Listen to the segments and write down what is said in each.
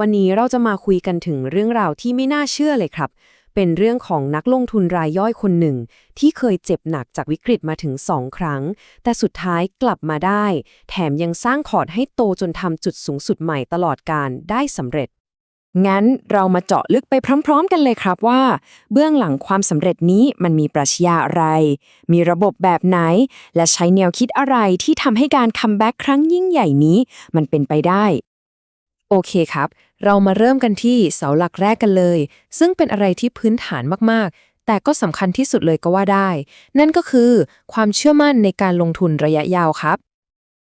วันนี้เราจะมาคุยกันถึงเรื่องราวที่ไม่น่าเชื่อเลยครับ เป็นเรื่องของนักลงทุนรายย่อยคนหนึ่ง ที่เคยเจ็บหนักจากวิกฤตมาถึง2ครั้ง แต่สุดท้ายกลับมาได้ แถมยังสร้างคอร์ดให้โตจนทำจุดสูงสุดใหม่ตลอดการได้สำเร็จ งั้นเรามาเจาะลึกไปพร้อม ๆ กันเลยครับว่า เบื้องหลังความสำเร็จนี้มันมีปรัชญาอะไร มีระบบแบบไหน และใช้แนวคิดอะไรที่ทำให้การคัมแบ็กครั้งยิ่งใหญ่นี้ มันเป็นไปได้ โอเคครับ เรามาเริ่มกันที่เสาหลักแรกกันเลย ซึ่งเป็นอะไรที่พื้นฐานมากๆ แต่ก็สำคัญที่สุดเลยก็ว่าได้ นั่นก็คือ ความเชื่อมั่นในการลงทุนระยะยาวครับ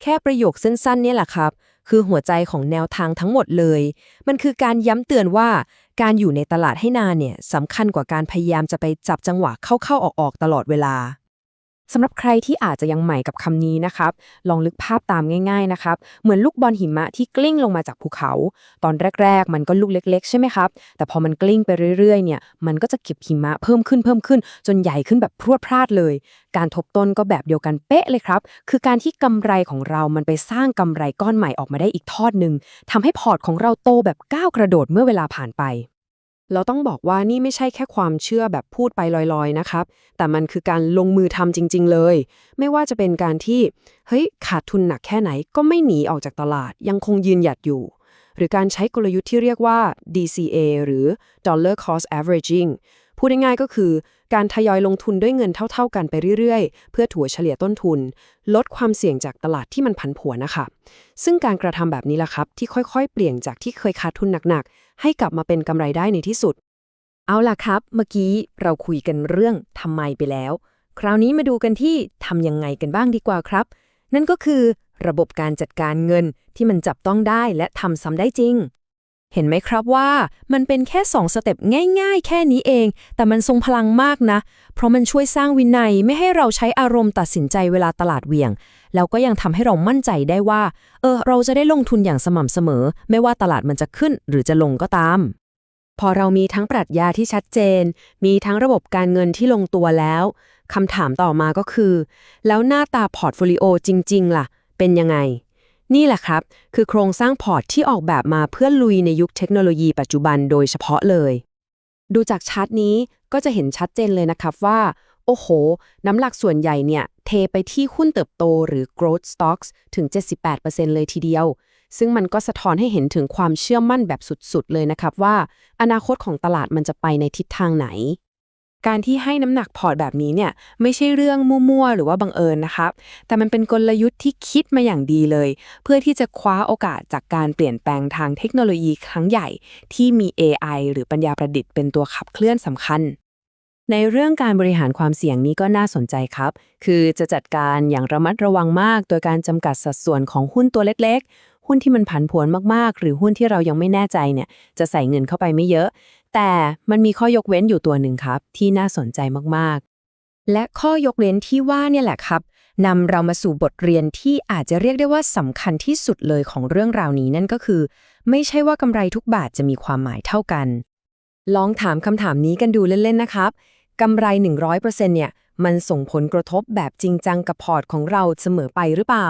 แค่ประโยคสั้นๆเนี่ยแหละครับ คือหัวใจของแนวทางทั้งหมดเลย มันคือการย้ำเตือนว่า การอยู่ในตลาดให้นานเนี่ยสำคัญกว่าการพยายามจะไปจับจังหวะเข้าๆออกๆตลอดเวลา สำหรับใครที่อาจจะยังใหม่กับคำนี้นะครับ ลองลึกภาพตามง่าย ๆนะครับ เหมือนลูกบอลหิมะที่กลิ้งลงมาจากภูเขา ตอนแรก ๆ มันก็ลูกเล็ก ๆ ใช่ไหมครับ แต่พอมันกลิ้งไปเรื่อยๆ เนี่ย มันก็จะเก็บหิมะเพิ่มขึ้นเพิ่มขึ้น จนใหญ่ขึ้นแบบพรวดพราดเลย การทบต้นก็แบบเดียวกันเป๊ะเลยครับ คือการที่กำไรของเรา มันไปสร้างกำไรก้อนใหม่ออกมาได้อีกทอดหนึ่งทำให้พอร์ตของเราโตแบบก้าวกระโดดเมื่อเวลาผ่านไป เราต้องบอกว่านี่ไม่ใช่แค่ความเชื่อแบบพูดไปลอยๆนะครับ แต่มันคือการลงมือทำจริง ๆ เลย ไม่ว่าจะเป็นการที่ เฮ้ย ขาดทุนหนักแค่ไหนก็ไม่หนีออกจากตลาด ยังคงยืนหยัดอยู่ หรือการใช้กลยุทธ์ที่เรียกว่า DCA หรือ Dollar Cost Averaging พูดง่ายๆก็คือ การทยอยลงทุนด้วยเงินเท่าๆกันไปเรื่อยๆ เพื่อถัวเฉลี่ยต้นทุน ลดความเสี่ยงจากตลาดที่มันผันผวนนะคะซึ่งการกระทำแบบนี้ล่ะครับ ที่ค่อยๆ เปลี่ยนจากที่เคยขาดทุนหนักๆ ให้กลับมาเป็นกำไรได้ในที่สุด เอาล่ะครับ เมื่อกี้เราคุยกันเรื่องทำไมไปแล้ว คราวนี้มาดูกันที่ทำยังไงกันบ้างดีกว่าครับ นั่นก็คือระบบการจัดการเงินที่มันจับต้องได้และทำซ้ำได้จริง เห็นไหมครับว่ามันเป็นแค่ 2 สเต็ปง่าย ๆ แค่นี้เอง แต่มันทรงพลังมากนะ เพราะมันช่วยสร้างวินัยไม่ให้เราใช้อารมณ์ตัดสินใจเวลาตลาดเหวี่ยง แล้วก็ยังทำให้เรามั่นใจได้ว่า เออ เราจะได้ลงทุนอย่างสม่ำเสมอ ไม่ว่าตลาดมันจะขึ้นหรือจะลงก็ตาม พอเรามีทั้งปรัชญาที่ชัดเจน มีทั้งระบบการเงินที่ลงตัวแล้วคำถามต่อมาก็คือ แล้วหน้าตาพอร์ตโฟลิโอจริง ๆ ล่ะ เป็นยังไง นี่แหละครับ คือโครงสร้างพอร์ตที่ออกแบบมาเพื่อลุยในยุคเทคโนโลยีปัจจุบันโดยเฉพาะเลย ดูจากชาร์ตนี้ก็จะเห็นชัดเจนเลยนะครับว่า โอ้โห น้ำหลักส่วนใหญ่เนี่ย เทไปที่หุ้นเติบโตหรือ growth stocks ถึง 78%เลยทีเดียว ซึ่งมันก็สะท้อนให้เห็นถึงความเชื่อมั่นแบบสุดๆ เลยนะครับว่า อนาคตของตลาดมันจะไปในทิศทางไหน การที่ให้น้ำหนักพอร์ตแบบนี้เนี่ยไม่ใช่เรื่องมั่วๆหรือว่าบังเอิญนะครับ แต่มันเป็นกลยุทธ์ที่คิดมาอย่างดีเลย เพื่อที่จะคว้าโอกาสจากการเปลี่ยนแปลงทางเทคโนโลยีครั้งใหญ่ ที่มี AI หรือปัญญาประดิษฐ์เป็นตัวขับเคลื่อนสำคัญ ในเรื่องการบริหารความเสี่ยงนี้ก็น่าสนใจครับ คือจะจัดการอย่างระมัดระวังมาก โดยการจำกัดสัดส่วนของหุ้นตัวเล็กๆหุ้นที่มันผันผวนมากๆ หรือหุ้นที่เรายังไม่แน่ใจเนี่ยจะใส่เงินเข้าไปไม่เยอะ แต่มันมีข้อยกเว้นอยู่ตัวหนึ่งครับ ที่น่าสนใจมากๆ และข้อยกเว้นที่ว่าเนี่ยแหละครับนำเรามาสู่บทเรียนที่อาจจะเรียกได้ว่าสำคัญที่สุดเลยของเรื่องราวนี้นั่นก็คือ ไม่ใช่ว่ากำไรทุกบาทจะมีความหมายเท่ากัน ลองถามคำถามนี้กันดูเล่นๆนะครับกำไร 100%เนี่ย มันส่งผลกระทบแบบจริงจังกับพอร์ตของเราเสมอไปหรือเปล่า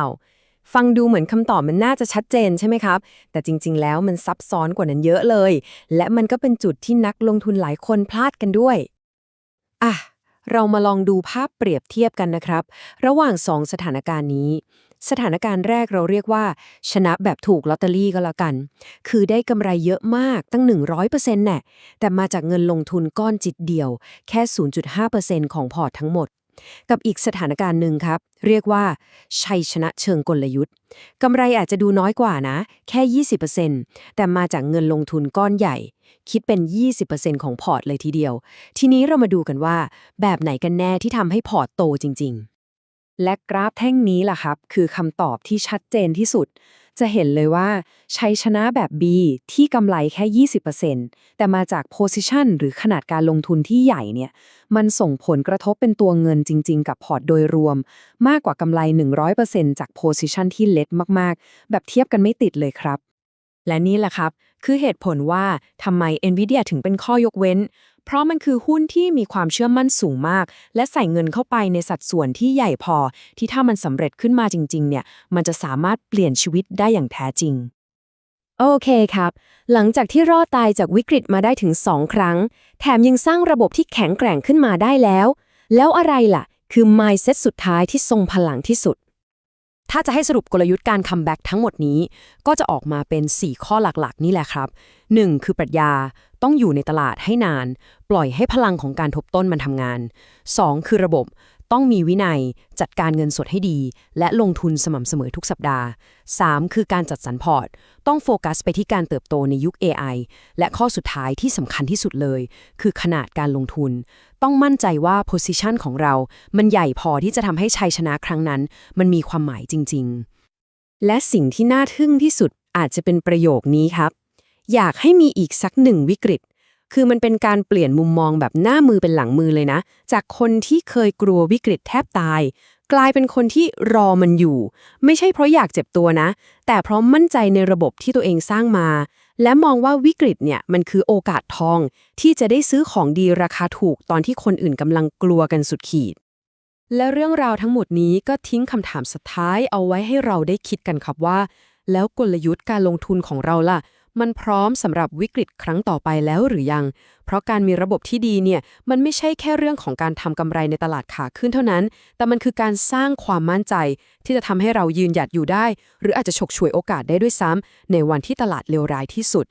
ฟังดูเหมือนคำตอบมันน่าจะชัดเจนใช่ไหมครับ แต่จริงๆ แล้วมันซับซ้อนกว่านั้นเยอะเลย และมันก็เป็นจุดที่นักลงทุนหลายคนพลาดกันด้วย อะ เรามาลองดูภาพเปรียบเทียบกันนะครับ ระหว่าง 2 สถานการณ์นี้ สถานการณ์แรกเราเรียกว่า ชนะแบบถูกลอตเตอรี่ก็แล้วกัน คือได้กำไรเยอะมากตั้ง 100%แน่แต่มาจากเงินลงทุนก้อนจิตเดียว แค่ 0.5%ของพอร์ตทั้งหมด กับอีกสถานการณ์หนึ่งครับ เรียกว่า ชัยชนะเชิงกลยุทธ์กำไรอาจจะดูน้อยกว่านะ แค่ 20%แต่มาจากเงินลงทุนก้อนใหญ่ คิดเป็น 20%ของพอร์ตเลยทีเดียว ทีนี้เรามาดูกันว่า แบบไหนกันแน่ที่ทำให้พอร์ตโตจริง ๆ และกราฟแท่งนี้ล่ะครับ คือคำตอบที่ชัดเจนที่สุด จะเห็นเลยว่าชัยชนะแบบ B ที่กำไรแค่ 20%แต่มาจาก position หรือขนาดการลงทุนที่ใหญ่เนี่ย มันส่งผลกระทบเป็นตัวเงินจริง ๆ กับพอร์ตโดยรวม มากกว่ากำไร 100%จาก position ที่เล็กมากๆ แบบเทียบกันไม่ติดเลยครับ และนี่แหละครับ คือเหตุผลว่าทำไม NVIDIA ถึงเป็นข้อยกเว้น เพราะมันคือหุ้นที่มีความเชื่อมั่นสูงมาก และใส่เงินเข้าไปในสัดส่วนที่ใหญ่พอ ที่ถ้ามันสำเร็จขึ้นมาจริง ๆ เนี่ย มันจะสามารถเปลี่ยนชีวิตได้อย่างแท้จริง โอเคครับ หลังจากที่รอดตายจากวิกฤตมาได้ถึง 2 ครั้ง แถมยังสร้างระบบที่แข็งแกร่งขึ้นมาได้แล้ว แล้วอะไรล่ะ คือ mindset สุดท้ายที่ทรงพลังที่สุด ถ้าจะให้สรุปกลยุทธ์การคัมแบ็กทั้งหมดนี้ ก็จะออกมาเป็น 4 ข้อหลักๆ นี่แหละครับ 1. คือปรัชญาต้องอยู่ในตลาดให้นาน ปล่อยให้พลังของการทบต้นมันทำงาน 2. คือระบบต้องมีวินัย จัดการเงินสดให้ดี และลงทุนสม่ำเสมอทุกสัปดาห์ 3. คือการจัดสรรพอร์ต ต้องโฟกัสไปที่การเติบโตในยุค AI และข้อสุดท้ายที่สำคัญที่สุดเลย คือขนาดการลงทุน ต้องมั่นใจว่า position ของเรา มันใหญ่พอที่จะทำให้ชัยชนะครั้งนั้น มันมีความหมายจริง ๆ และสิ่งที่น่าทึ่งที่สุดอาจจะเป็นประโยคนี้ครับ อยากให้มีอีกสักหนึ่งวิกฤต คือมันเป็นการเปลี่ยนมุมมองแบบหน้ามือเป็นหลังมือเลยนะ จากคนที่เคยกลัววิกฤตแทบตาย กลายเป็นคนที่รอมันอยู่ ไม่ใช่เพราะอยากเจ็บตัวนะ แต่เพราะมั่นใจในระบบที่ตัวเองสร้างมา และมองว่าวิกฤตเนี่ยมันคือโอกาสทอง ที่จะได้ซื้อของดีราคาถูกตอนที่คนอื่นกำลังกลัวกันสุดขีดและเรื่องราวทั้งหมดนี้ก็ทิ้งคำถามสุดท้ายเอาไว้ให้เราได้คิดกันครับว่า แล้วกลยุทธ์การลงทุนของเราล่ะ มันพร้อมสำหรับวิกฤตครั้งต่อไปแล้วหรือยัง เพราะการมีระบบที่ดีเนี่ยมันไม่ใช่แค่เรื่องของการทำกำไรในตลาดขาขึ้นเท่านั้น แต่มันคือการสร้างความมั่นใจ ที่จะทำให้เรายืนหยัดอยู่ได้ หรืออาจจะฉกฉวยโอกาสได้ด้วยซ้ำในวันที่ตลาดเลวร้ายที่สุด